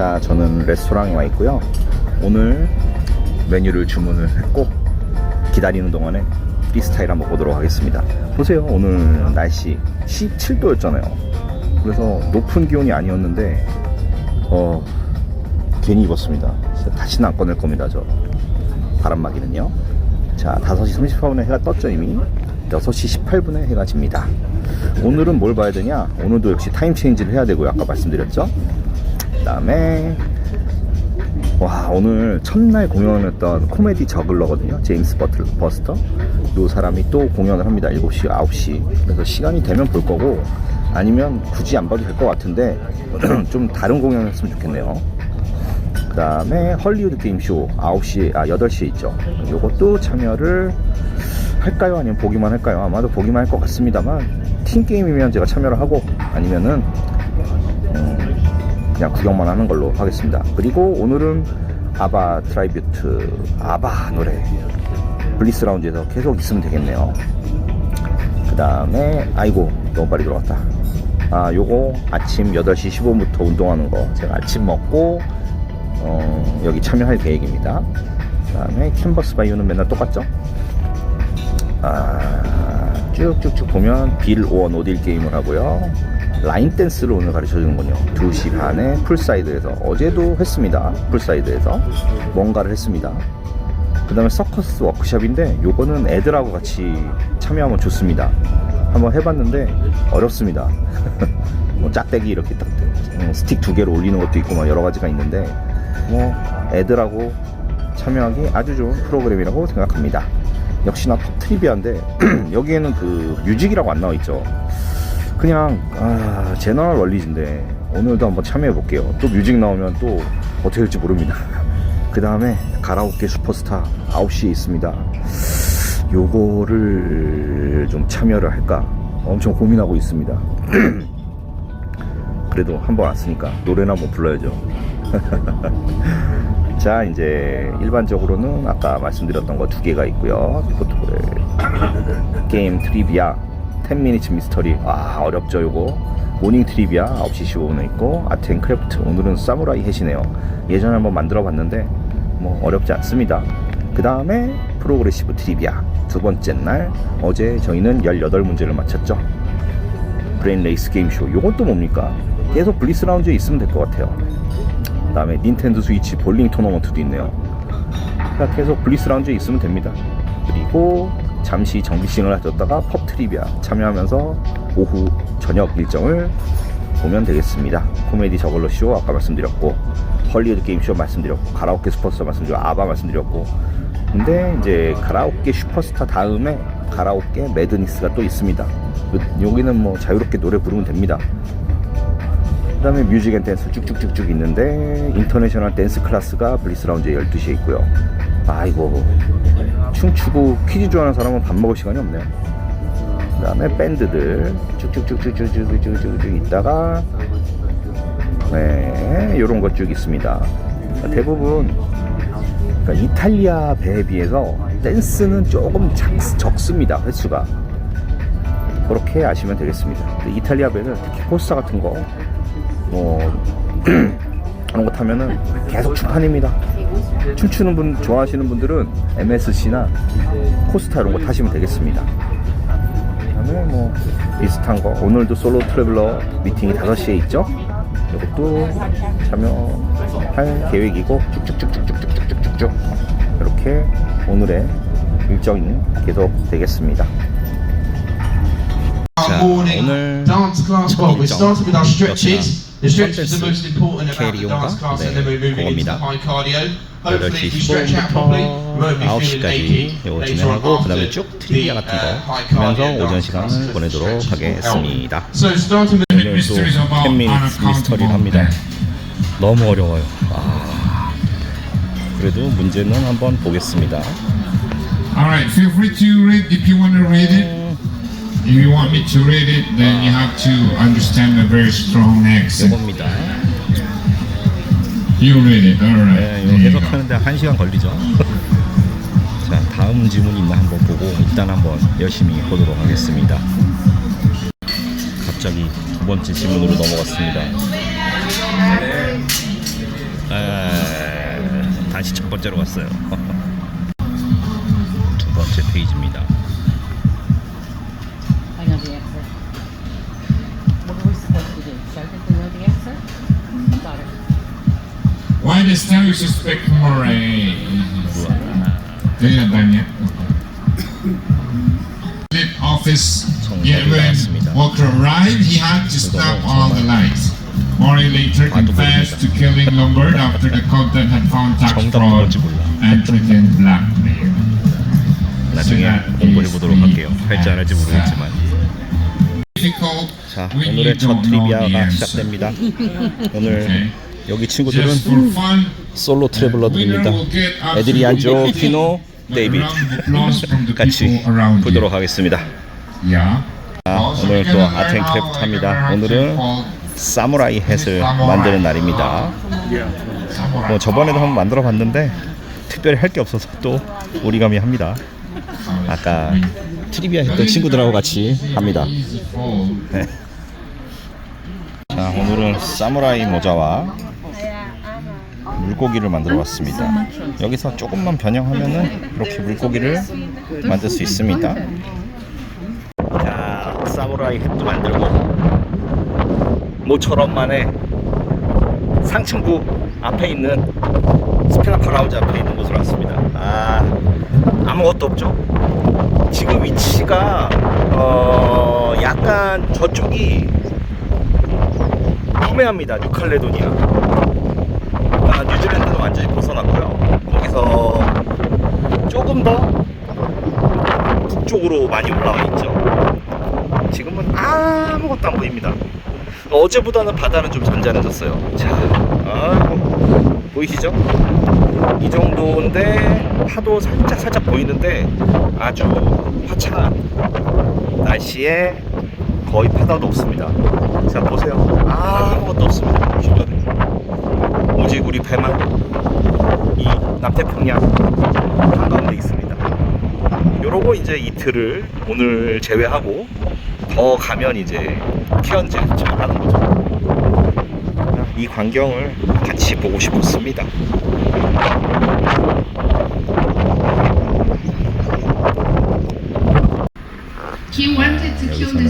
자, 저는 레스토랑에 와 있고요. 오늘 메뉴를 주문을 했고 기다리는 동안에 프리스타일 한번 보도록 하겠습니다. 보세요. 오늘 날씨 17도였잖아요. 그래서 높은 기온이 아니었는데 어 괜히 입었습니다. 다시는 안 꺼낼 겁니다. 저 바람막이는요. 자, 5시 38분에 해가 떴죠 이미. 6시 18분에 해가 집니다. 오늘은 뭘 봐야 되냐? 오늘도 역시 타임 체인지를 해야 되고요. 아까 말씀드렸죠. 그 다음에 와 오늘 첫날 공연했던 코미디 저글러거든요. 제임스 버틀 버스터. 요 사람이 또 공연을 합니다. 7시 9시. 그래서 시간이 되면 볼 거고 아니면 굳이 안 봐도 될 것 같은데 좀 다른 공연을 했으면 좋겠네요. 그 다음에 헐리우드 게임쇼 9시 아 8시에 있죠. 요것도 참여를 할까요? 아니면 보기만 할까요? 아마도 보기만 할 것 같습니다만 팀 게임이면 제가 참여를 하고 아니면은 그냥 구경만 하는 걸로 하겠습니다. 그리고 오늘은 아바 트라이뷰트 아바 노래 블리스 라운지에서 계속 있으면 되겠네요. 그 다음에 아이고 너무 빨리 들어갔다. 아 요거 아침 8시 15분부터 운동하는 거 제가 아침 먹고 어, 여기 참여할 계획입니다. 그 다음에 캔버스 바이오는 맨날 똑같죠? 아 쭉쭉쭉 보면 빌 오원 오딜 게임을 하고요. 라인 댄스를 오늘 가르쳐 주는군요. 2시 반에 풀사이드에서 어제도 했습니다. 풀사이드에서 뭔가를 했습니다. 그 다음에 서커스 워크샵인데 요거는 애들하고 같이 참여하면 좋습니다. 한번 해봤는데 어렵습니다. 뭐 짝대기 이렇게 딱 음, 스틱 두 개로 올리는 것도 있고 막 여러 가지가 있는데 뭐 애들하고 참여하기 아주 좋은 프로그램이라고 생각합니다. 역시나 top 트리비아인데 여기에는 그 뮤직이라고 안 나와 있죠. 그냥 아, 제너럴 원리즈인데 오늘도 한번 참여해 볼게요. 또 뮤직 나오면 또 어떻게 될지 모릅니다. 그 다음에 가라오케 슈퍼스타 9시에 있습니다. 요거를 좀 참여를 할까 엄청 고민하고 있습니다. 그래도 한번 왔으니까 노래나 한번 불러야죠. 자 이제 일반적으로는 아까 말씀드렸던 거 두 개가 있고요. 포토그래 게임 트리비아 10미니츠 미스터리. 아 어렵죠 요거. 모닝 트리비아 9시 15분에 있고 아트 앤 크래프트. 오늘은 사무라이 햇이네요. 예전에 한번 만들어 봤는데 뭐 어렵지 않습니다. 그 다음에 프로그레시브 트리비아. 두 번째 날 어제 저희는 18문제를 맞췄죠. 브레인 레이스 게임쇼. 또 뭡니까? 계속 블리스 라운지에 있으면 될 것 같아요. 그 다음에 닌텐도 스위치 볼링 토너먼트도 있네요. 그러니까 계속 블리스 라운지에 있으면 됩니다. 그리고 잠시 정비싱을 하셨다가 펍 트리비아 참여하면서 오후 저녁 일정을 보면 되겠습니다. 코미디 저걸로 쇼 아까 말씀드렸고 헐리우드 게임 쇼 말씀드렸고 가라오케 슈퍼스타 말씀드렸고 아바 말씀드렸고 근데 이제 가라오케 슈퍼스타 다음에 가라오케 매드니스가 또 있습니다. 여기는 뭐 자유롭게 노래 부르면 됩니다. 그 다음에 뮤직 앤 댄스 쭉쭉쭉쭉 있는데 인터내셔널 댄스 클래스가 블리스 라운지 12시에 있고요. 아이고 춤추고 퀴즈 좋아하는 사람은 밥 먹을 시간이 없네요. 그 다음에 밴드들 쭉쭉쭉쭉쭉쭉쭉쭉 있다가 네 요런 것 쭉 있습니다. 대부분 그러니까 이탈리아 배에 비해서 댄스는 조금 작, 적습니다 횟수가 그렇게 아시면 되겠습니다. 이탈리아 배는 특히 포스타 같은 거 뭐 그런 거 타면은 계속 추판입니다. 춤추는 분 좋아하시는 분들은 MSC나 코스타 이런 거 타시면 되겠습니다. 그다음에 뭐 비슷한 거 오늘도 솔로 트래블러 미팅이 5시에 있죠. 이것도 참여할 계획이고 쭉쭉쭉쭉쭉쭉쭉쭉 이렇게 오늘의 일정이 계속 되겠습니다. Morning 오늘 we 일정 캐리온 네, 그겁니다. 8시 15분부터 9시까지 요진을 하고 그 다음에 쭉 트리비아 같은 거 하면서 오전 시간을 보내도록 하겠습니다. 오늘도 10미니트 미스터리를 합니다. 너무 어려워요. 아, 그래도 문제는 한번 보겠습니다. You want me to read it, then you have to understand a very strong accent. 이겁니다. You read it, alright. 네, there 이거 you go. 해석하는데 한 시간 걸리죠. 자, 다음 질문 있나 한번 보고 일단 한번 열심히 보도록 하겠습니다. 갑자기 두 번째 질문으로 넘어갔습니다. 에, 다시 첫 번째로 갔어요. 두 번째 페이지입니다. Why the stereo suspect Murray? Kaya Danya. Lit office. Yet when Walker arrived, he had to stop all the lights. Murray later confessed to killing Lombard after the content had found tax 정답 fraud 뭔지 몰라. and threatened blackmail. 나중에 공부해 보도록 할게요. 할지 안 할지 모르겠지만. Difficult 자, when 오늘의 you 첫 don't know the 트리비아가 answer. 시작됩니다. 오늘 Okay. 여기 친구들은 솔로 트래블러들입니다. 에드리안조, 피노, 데이비드 같이 보도록 하겠습니다. 아, 오늘 또 아트앤크래프트 합니다. 오늘은 사무라이 햇을 만드는 날입니다. 뭐 저번에도 한번 만들어 봤는데 특별히 할 게 없어서 또 오리가미 합니다. 아까 트리비아 했던 친구들하고 같이 합니다. 네. 자, 오늘은 사무라이 모자와 물고기를 만들어 봤습니다. 여기서 조금만 변형하면은 이렇게 물고기를 만들 수 있습니다. 자, 사무라이 햇도 만들고 모처럼만의 상층부 앞에 있는 스피나카 라운지 앞에 있는 곳으로 왔습니다. 아, 아무것도 없죠? 지금 위치가 어, 약간 저쪽이 험해합니다. 뉴칼레도니아. 아, 뉴질랜드는 완전히 벗어났고요. 거기서 조금 더 북쪽으로 많이 올라와 있죠. 지금은 아무것도 안 보입니다. 어제보다는 바다는 좀 잔잔해졌어요. 자, 아, 보이시죠? 이 정도인데 파도 살짝 살짝 보이는데 아주 화창한 날씨에 거의 파도도 없습니다. 자 보세요. 아무것도 없습니다. 주변에 오직 우리 배만 이 남태평양. 요러고 이제 이틀을 오늘 제외하고 더 가면 이제 키언즈 잘 하는 거죠. 이 광경을 같이 보고 싶었습니다. 여기서는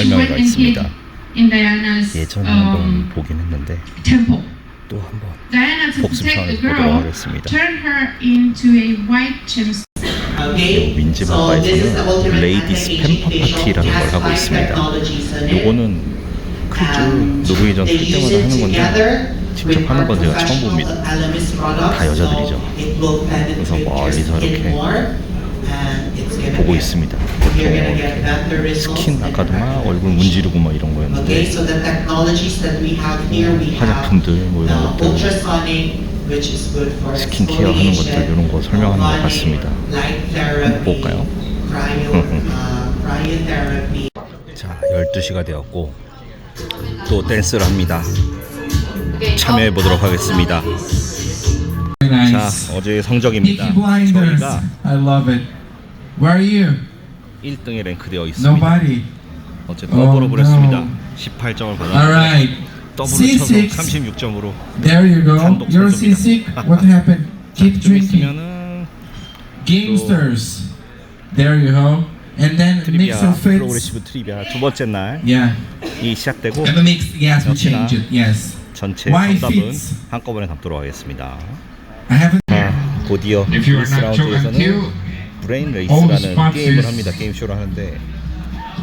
and hid 있습니다. 예전에 한번 um, 보긴 했는데. 또 한번 복습 차원에서 보도록 하겠습니다. 민지바바에서는 레이디 스팸 파티라는 걸 하고 있습니다. 요거는 크루즈 노르웨이전 탈 때마다 하는 건데 직접 하는 건 제가 처음 봅니다. 다 여자들이죠. 그래서 멀리서 이렇게 보고 있습니다. 보통 스킨 아까도 막 얼굴 문지르고 막 이런 거였는데 화장품들 뭐 이런 것들 스킨케어 하는 것들 이런 거 설명하는 것 같습니다. 볼까요? 자 12시가 되었고 또 댄스를 합니다. 참여해 보도록 하겠습니다. 자. 어제의 성적입니다. 저희가 I love it. Where are you? 1등에 랭크되어 있습니다. Nobody. 어제 Oh, 더블업을 했습니다. no. 18점을 All 받았는데 right. 더블을 쳐서 C6. 36점으로 There you go. 단독 You're seasick. What happened? Keep 좀 drinking. 있으면은 Gamesters. There you go. And then 트리비아 mix of fits. 프로그레시브 트리비아 두 번째 날이 Yeah. 시작되고 And the mix. Yes, we 역시나 change it. Yes. 전체 Why 정답은 fits? 한꺼번에 담도록 하겠습니다. I haven't. 아, 곧이어 If you are not sure 라운드에서는 until 브레인 all the 레이스라는 spots 게임을 is- 합니다. 게임 쇼를 하는데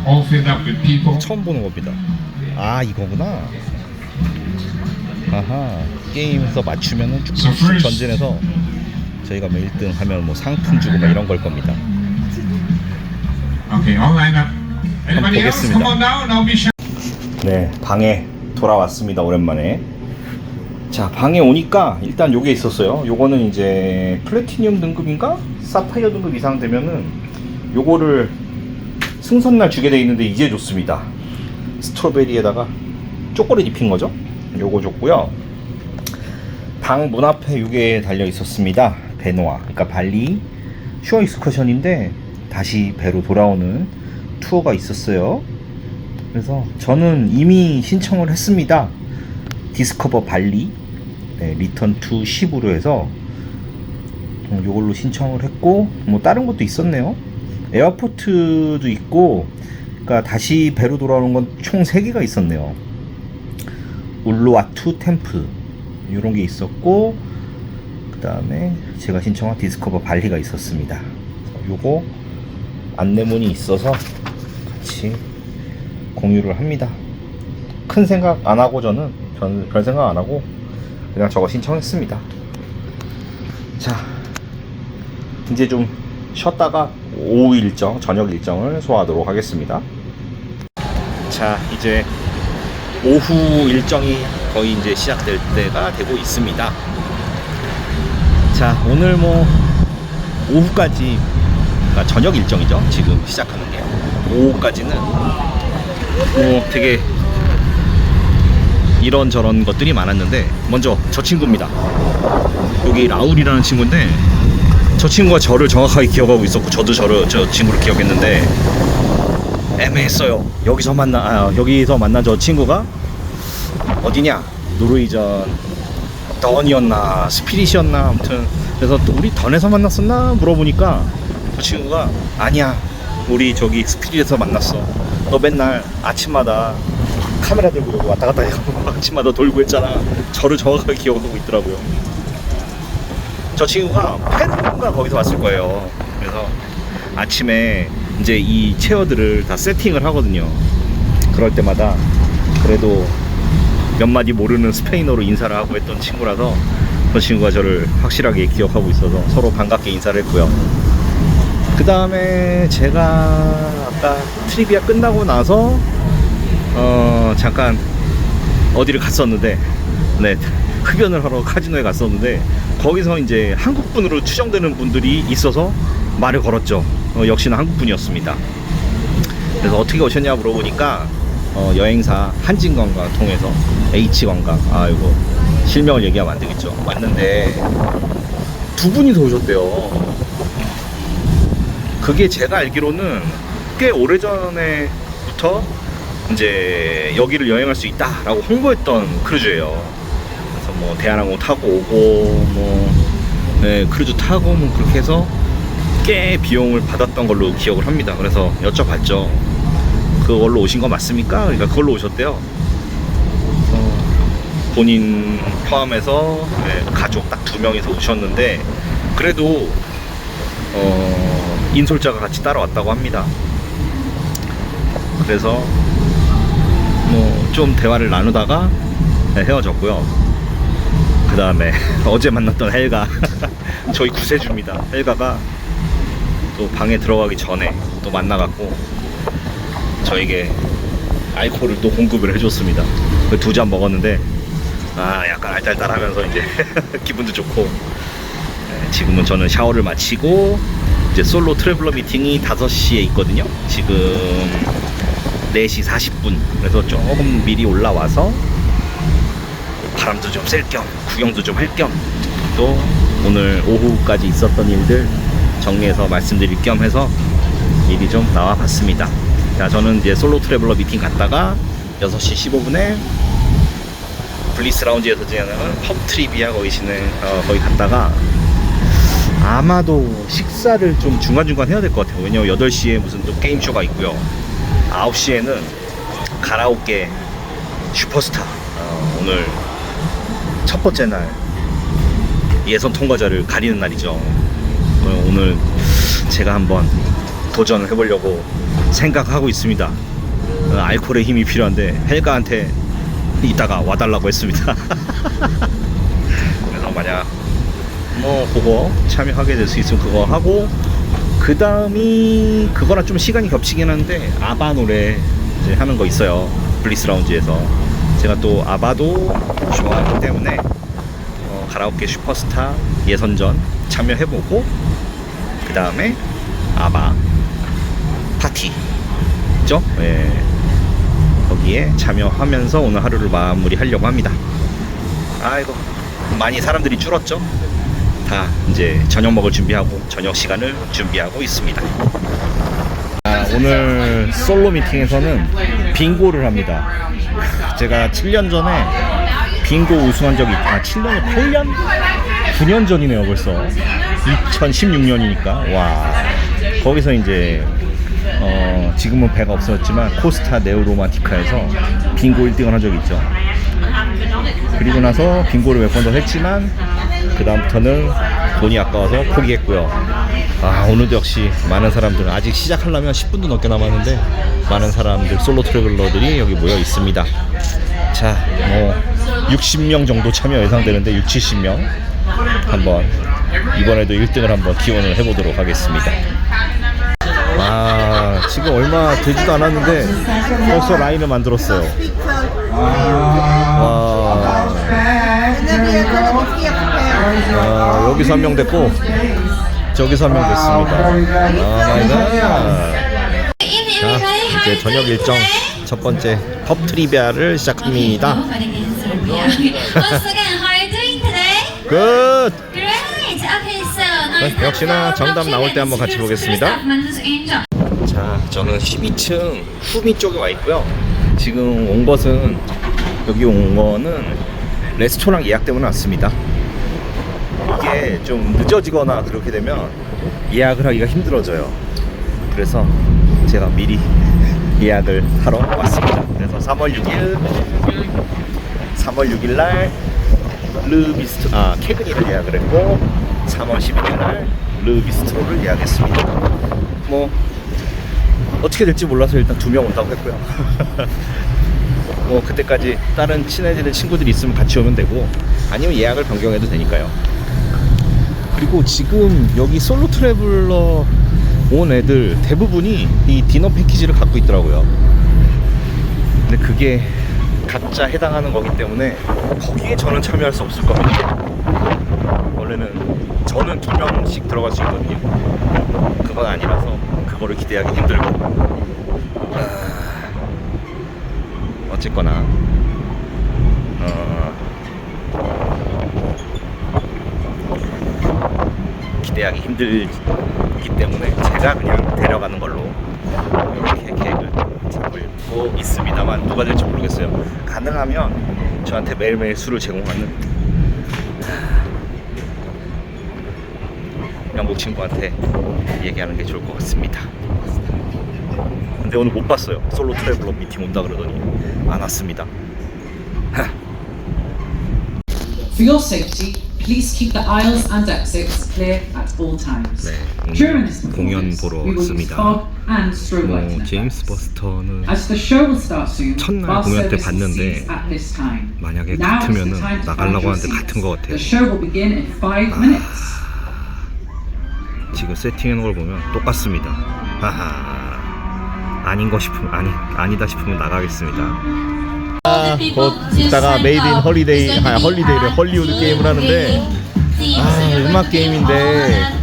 all filled up with people. 처음 보는 겁니다. 아 이거구나. 아하 게임에서 맞추면은 쭉쭉 전진해서 저희가 뭐 1등 하면 뭐 상품 주고 막 이런 걸 겁니다. Else? 보겠습니다. Come on down. I'll be sure. 네, 방에 돌아왔습니다. 오랜만에. 자, 방에 오니까 일단 요게 있었어요. 요거는 이제 플래티늄 등급인가? 사파이어 등급 이상 되면은 요거를 승선날 주게 돼 있는데 이제 줬습니다. 스트로베리에다가 초콜릿 입힌 거죠. 요거 줬고요. 방 문 앞에 요게 달려 있었습니다. 베노아. 그러니까 발리 슈어 익스커션인데 다시 배로 돌아오는 투어가 있었어요. 그래서 저는 이미 신청을 했습니다. 디스커버 발리 네, 리턴 투 10으로 해서 어, 요걸로 신청을 했고 뭐 다른 것도 있었네요. 에어포트도 있고 그러니까 다시 배로 돌아오는 건 총 3개가 있었네요. 울루아투 템프 이런 게 있었고 그 다음에 제가 신청한 디스커버 발리가 있었습니다. 요거 안내문이 있어서 같이 공유를 합니다. 큰 생각 안 하고 저는 별, 별 생각 안 하고 그냥 저거 신청했습니다. 자, 이제 좀 쉬었다가 오후 일정, 저녁 일정을 소화하도록 하겠습니다. 자, 이제 오후 일정이 거의 이제 시작될 때가 되고 있습니다. 자, 오늘 뭐 오후까지 그러니까 저녁 일정이죠. 지금 시작하는 게 오후까지는 뭐 되게 이런 저런 것들이 많았는데 먼저 저 친구입니다. 여기 라울이라는 친구인데 저 친구가 저를 정확하게 기억하고 있었고 저도 저를 저 친구를 기억했는데 애매했어요. 여기서 만나 아, 여기서 만난 저 친구가 어디냐? 노르웨이전 던이었나 스피릿이었나 아무튼. 그래서 또 우리 던에서 만났었나 물어보니까 저 친구가 아니야. 우리 저기 스피릿에서 만났어. 너 맨날 아침마다 카메라 들고 왔다 갔다 해고 아침마다 돌고 했잖아. 저를 정확하게 기억하고 있더라고요. 저 친구가 팬가 거기서 왔을 거예요. 그래서 아침에 이제 이 체어들을 다 세팅을 하거든요 그럴 때마다 그래도 몇 마디 모르는 스페인어로 인사를 하고 했던 친구라서 그 친구가 저를 확실하게 기억하고 있어서 서로 반갑게 인사를 했고요. 그 다음에 제가 아까 트리비아 끝나고 나서 어 잠깐 어디를 갔었는데 네 흡연을 하러 카지노에 갔었는데 거기서 이제 한국 분으로 추정되는 분들이 있어서 말을 걸었죠. 어, 역시나 한국 분이었습니다. 그래서 어떻게 오셨냐 물어보니까 어, 여행사 한진관광 통해서 H관광 아 이거 실명을 얘기하면 안 되겠죠 왔는데 두 분이서 오셨대요 그게 제가 알기로는 꽤 오래전에부터 이제 여기를 여행할 수 있다라고 홍보했던 크루즈예요 그래서 뭐 대한항공 타고 오고 뭐 네, 크루즈 타고 뭐 그렇게 해서 꽤 비용을 받았던 걸로 기억을 합니다 그래서 여쭤봤죠 그걸로 오신 거 맞습니까? 그러니까 그걸로 오셨대요. 어, 본인 포함해서 네, 가족 딱 두 명이서 오셨는데 그래도 어, 인솔자가 같이 따라왔다고 합니다. 그래서 뭐 좀 대화를 나누다가 네, 헤어졌고요. 그 다음에 어제 만났던 헬가 저희 구세주입니다. 헬가가 또 방에 들어가기 전에 또 만나갖고 저에게 알코올을 또 공급을 해줬습니다. 그 두 잔 먹었는데 아 약간 알딸딸하면서 이제 기분도 좋고 네, 지금은 저는 샤워를 마치고 이제 솔로 트래블러 미팅이 5시에 있거든요. 지금 4시 40분. 그래서 조금 미리 올라와서 바람도 좀 쐴 겸 구경도 좀 할 겸 또 오늘 오후까지 있었던 일들 정리해서 말씀드릴 겸 해서 미리 좀 나와 봤습니다. 자, 저는 이제 솔로 트래블러 미팅 갔다가 6시 15분에 블리스 라운지에서 진행하는 펍 트리비아 거기 진행, 어, 거기 갔다가 아마도 식사를 좀 중간중간 해야 될 것 같아요. 왜냐면 8시에 무슨 또 게임쇼가 있고요. 9시에는 가라오케 슈퍼스타. 어, 오늘 첫 번째 날 예선 통과자를 가리는 날이죠. 어, 오늘 제가 한번 도전을 해보려고 생각하고 있습니다. 어, 알코올의 힘이 필요한데 헬가한테 이따가 와달라고 했습니다. 그래서 만약 뭐 그거 참여하게 될 수 있으면 그거 하고 그 다음이 그거랑 좀 시간이 겹치긴 한데 아바 노래 이제 하는 거 있어요 블리스 라운지에서 제가 또 아바도 좋아하기 때문에 어, 가라오케 슈퍼스타 예선전 참여해보고 그 다음에 아바 파티죠? 예. 거기에 참여하면서 오늘 하루를 마무리하려고 합니다. 아이고 많이 사람들이 줄었죠? 다 이제 저녁 먹을 준비하고 저녁 시간을 준비하고 있습니다. 아, 오늘 솔로 미팅에서는 빙고를 합니다. 제가 7년 전에 빙고 우승한 적이 아 7년 8년 9년 전이네요 벌써. 2016년이니까. 와. 거기서 이제 어 지금은 배가 없어졌지만 코스타 네오로마티카에서 빙고 1등을 한 적이 있죠. 그리고 나서 빙고를 몇 번 더 했지만 그 다음부터는 돈이 아까워서 포기했고요. 아 오늘도 역시 많은 사람들 아직 시작하려면 10분도 넘게 남았는데 많은 사람들 솔로 트래블러들이 여기 모여 있습니다. 자 뭐 60명 정도 참여 예상되는데 6, 70명 한번 이번에도 1등을 한번 기원을 해보도록 하겠습니다 아 지금 얼마 되지도 않았는데 벌써 라인을 만들었어요 와 아, 여기서 한 명 됐고 저기서 한 명 됐습니다. 아 마이 갓. 자, 이제 저녁 일정 첫 번째 펍 트리비아를 시작합니다. So 네, 역시나 정답 나올 때 한번 같이 보겠습니다. 자, 저는 12층 후미 쪽에 와 있고요. 지금 온 것은 여기 온 거는 레스토랑 예약 때문에 왔습니다. 이게 좀 늦어지거나 그렇게 되면 예약을 하기가 힘들어져요. 그래서 제가 미리 예약을 하러 왔습니다. 그래서 3월 6일 3월 6일 날 르비스트 아 케그니를 예약을 했고 3월 11일 날 르비스트로를 예약했습니다. 뭐 어떻게 될지 몰라서 일단 두 명 온다고 했고요. 뭐 그때까지 다른 친해지는 친구들이 있으면 같이 오면 되고 아니면 예약을 변경해도 되니까요. 그리고 지금 여기 솔로 트래블러 온 애들 대부분이 이 디너 패키지를 갖고 있더라고요. 근데 그게 각자 해당하는 거기 때문에 거기에 저는 참여할 수 없을 겁니다. 원래는 저는 두 명씩 들어갈 수 있거든요. 그건 아니라서 그거를 기대하기 힘들고 아, 어쨌거나 어, 기대하기 힘들기 때문에 제가 그냥 데려가는 걸로 잡고 있습니다만 누가 될지 모르겠어요 가능하면 저한테 매일매일 술을 제공하는 영국 친구한테 얘기하는 게 좋을 것 같습니다. 근데 오늘 못 봤어요. 솔로 트래블러 미팅 온다 그러더니 안 왔습니다. For your safety, please keep the aisles and exits clear at all times. 네, 공연 보러 왔습니다. Fog and strobe lighting 뭐 제임스. 버스터는 As the show will start soon, 첫날 bar 공연 때 service 봤는데 cease at this time. 만약에 Now is the 같으면은 time to 나가려고 your 하는데. 같은 것 같아요. The show will begin in five minutes. 지금 세팅해 놓은 걸 보면 똑같습니다. 하하. 아닌 거 싶으면 아니 아니다 싶으면 나가겠습니다. 아, 곧 이따가 메이드 인 헐리데이 아 헐리데이래 헐리우드 게임을 하는데 아, 음악 게임인데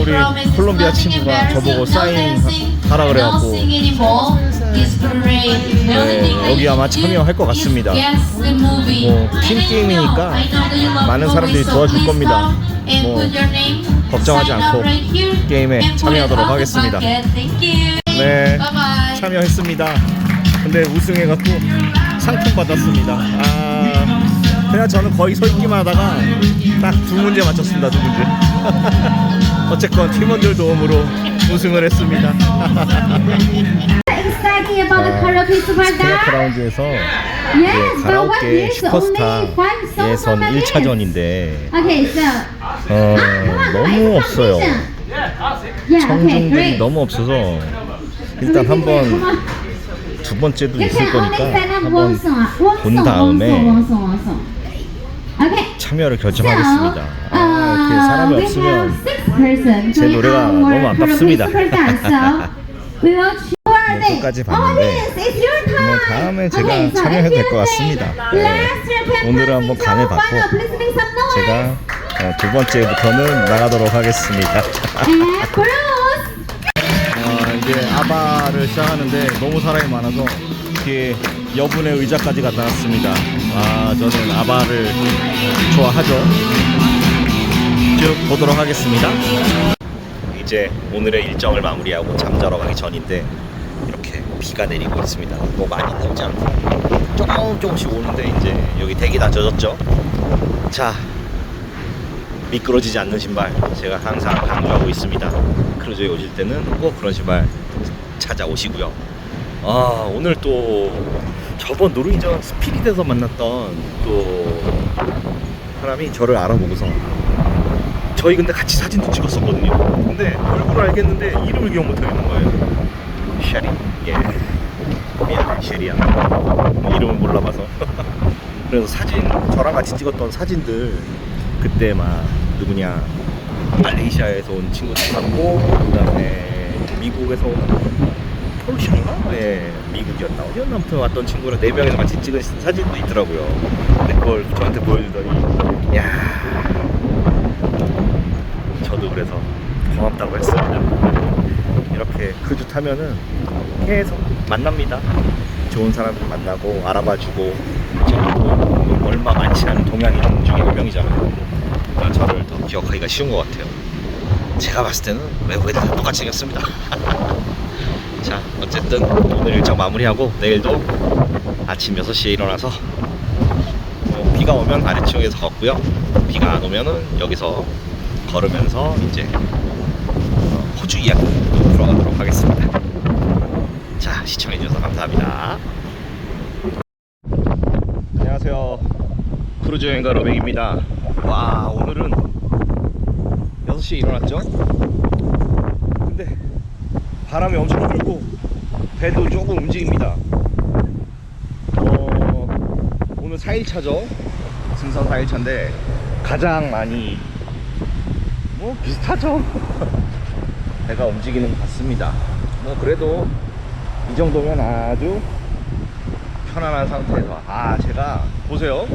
우리 콜롬비아 친구가 저보고 사인 하라 그래갖고 네, 여기 아마 참여할 것 같습니다. 뭐팀 게임이니까 많은 사람들이 도와줄 겁니다. 뭐 걱정하지 않고 게임에 참여하도록 하겠습니다. 네, 참여했습니다. 근데 우승해갖고 상품 받았습니다. 아, 그냥 저는 거의 서 있기만 하다가 딱 두 문제 맞췄습니다. 두 문제. 어쨌건 팀원들 도움으로 우승을 했습니다. Exciting about the karaoke super 스퀘어 that? 라운지에서 Yes, but what 가라오케 is only five 슈퍼스타 songs 예선 on the list? 1차전인데 Okay, so 어, ah, 너무 없어요. Yeah, okay, 청중들이 great. 너무 없어서 일단 한번 두 번째도 있을 only 거니까 one 한번 song. One 본 song, 다음에 one song, one song, one song. Okay. 참여를 결정하겠습니다. 아, 이렇게 uh, 사람이 없으면 제 노래가 너무 아깝습니다. 뭐 끝까지 봤는데 Oh. 뭐 다음에 제가 Okay, so 참여해도 될 것 같습니다. 네. 오늘은 한번 noise. 제가 어, 두 번째부터는 나가도록 하겠습니다. 아, 이제 아바를 시작하는데 너무 사람이 많아서 뒤에 여분의 의자까지 갖다 놨습니다. 아, 저는 아바를 좋아하죠. 쭉 보도록 하겠습니다. 이제 오늘의 일정을 마무리하고 잠자러 가기 전인데 이렇게 비가 내리고 있습니다. 뭐 많이 내리지 않고 조금 조금씩 오는데 이제 여기 대기 다 젖었죠. 자 미끄러지지 않는 신발 제가 항상 강조하고 있습니다. 크루즈에 오실 때는 꼭 그런 신발 찾아오시고요. 아 오늘 또 저번 노르이전 스피릿에서 만났던 또 사람이 저를 알아보고서 저희 근데 같이 사진도 찍었었거든요. 근데 얼굴을 알겠는데 이름을 기억 못하겠는 거예요. 쉐리. 예. 미안해, 쉐리야. 이름을 몰라봐서. 그래서 사진, 저랑 같이 찍었던 사진들 그때 막 누구냐 말레이시아에서 온 친구들 같고 그 다음에 미국에서 온 폴시인가? 예, 미국이었나 어디였나 아무튼 왔던 친구랑 네 명이서 같이 찍은 사진도 있더라고요. 근데 그걸 저한테 보여주더니 야 그래서 고맙다고 했습니다. 이렇게 크루즈 타면은 계속 만납니다. 좋은 사람들 만나고 알아봐주고 저도 얼마 많지 않은 동양인 중에 한 명이잖아요. 그러니까 저를 더 기억하기가 쉬운 것 같아요. 제가 봤을 때는 외국애들 다 똑같이 생겼습니다. 자, 어쨌든 오늘 일정 마무리하고 내일도 아침 6시에 일어나서 뭐 비가 오면 아래층에서 걷고요. 비가 안 오면은 여기서 걸으면서 이제 어, 호주 이야기 풀어가도록 하겠습니다. 자, 시청해주셔서 감사합니다. 안녕하세요. 크루즈 여행가 로백입니다. 와, 오늘은 6시에 일어났죠? 근데 바람이 엄청 불고 배도 조금 움직입니다. 어, 오늘 4일차죠. 승선 4일차인데 가장 많이 뭐 비슷하죠. 배가 움직이는 것 같습니다. 뭐 그래도 이 정도면 아주 편안한 상태에서 아 제가 보세요